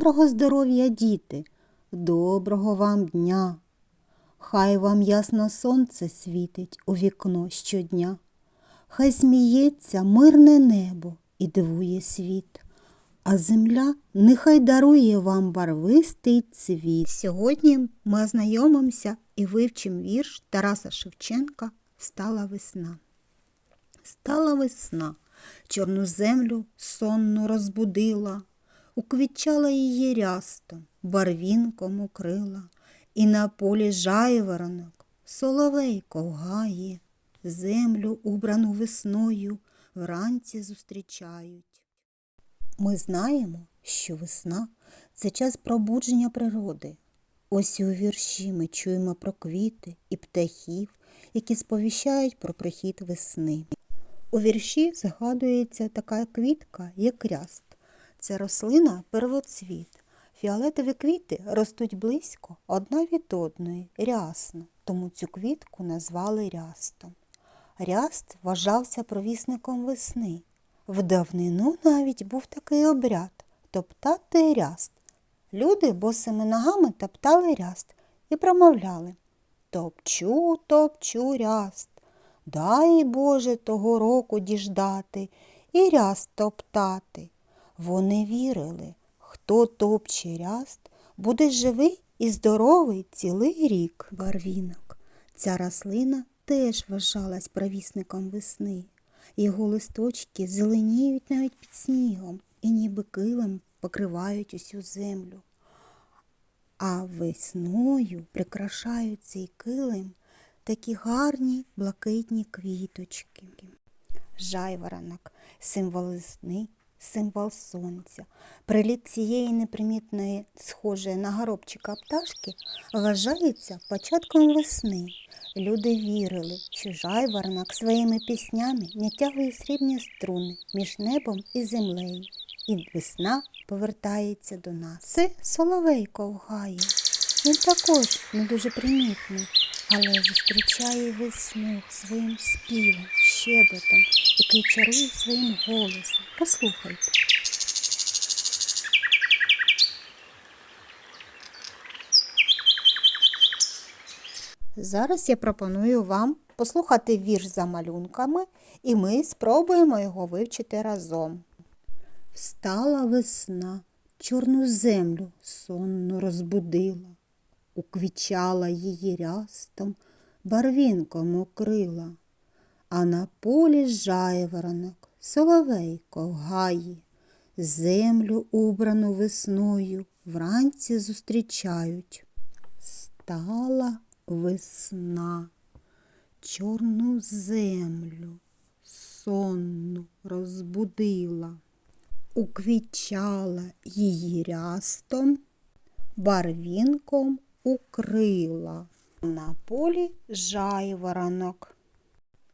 Доброго здоров'я, діти, доброго вам дня. Хай вам ясно сонце світить у вікно щодня. Хай сміється мирне небо і дивує світ, а земля нехай дарує вам барвистий цвіт. Сьогодні ми ознайомимося і вивчимо вірш Тараса Шевченка Стала весна. Стала весна, чорну землю сонну розбудила, уквітчала її рястом, барвінком укрила, і на полі жайворонок соловей ковгає, землю, убрану весною, вранці зустрічають. Ми знаємо, що весна це час пробудження природи. Ось у вірші ми чуємо про квіти і птахів, які сповіщають про прихід весни. У вірші згадується така квітка, як ряст. Це рослина первоцвіт. Фіолетові квіти ростуть близько одна від одної, рясно, тому цю квітку назвали рястом. Ряст вважався провісником весни. В давнину навіть був такий обряд топтати ряст. Люди босими ногами топтали ряст і промовляли Топчу, топчу ряст. Дай Боже того року діждати і ряст топтати. Вони вірили, хто топче ряст, буде живий і здоровий цілий рік. Барвінок. Ця рослина теж вважалась провісником весни. Його листочки зеленіють навіть під снігом і ніби килим покривають усю землю. А весною прикрашають цей килим такі гарні блакитні квіточки. Жайворонок символ весни, символ сонця. Приліт цієї непримітної, схожої на горобчика пташки, вважається початком весни. Люди вірили, що жайворонок своїми піснями натягує срібні струни між небом і землею. І весна повертається до нас. Це соловей ковгає. Він також не дуже примітний, але зустрічає весну своїм співом, щебетом, який чарує своїм голосом. Послухайте. Зараз я пропоную вам послухати вірш за малюнками, і ми спробуємо його вивчити разом. Встала весна, чорну землю сонно розбудила, уквічала її рястом, барвінком укрила, а на полі жайворонок соловей ковгає, землю убрану весною вранці зустрічають. Стала весна, чорну землю сонну розбудила уквічала її рястом, барвінком укрила. На полі жайворонок,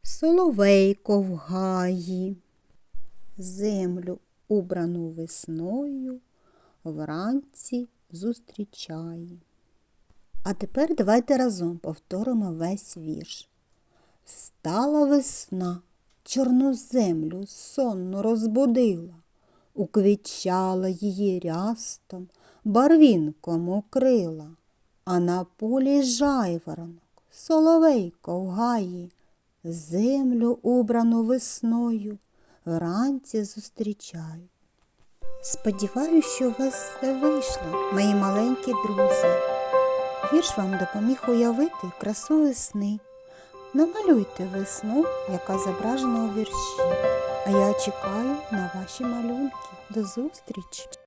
соловей ковгаї, землю, убрану весною, вранці зустрічає. А тепер давайте разом повторимо весь вірш. Стала весна, чорну землю сонно розбудила уквічала її рястом, барвінком укрила, а на полі жайворонок, соловей ковгає, землю убрану весною, вранці зустрічають. Сподіваюсь, що у вас все вийшло, мої маленькі друзі. Вірш вам допоміг уявити красу весни. Намалюйте весну, яка зображена у вірші. А я чекаю на ваші малюнки. До зустрічі!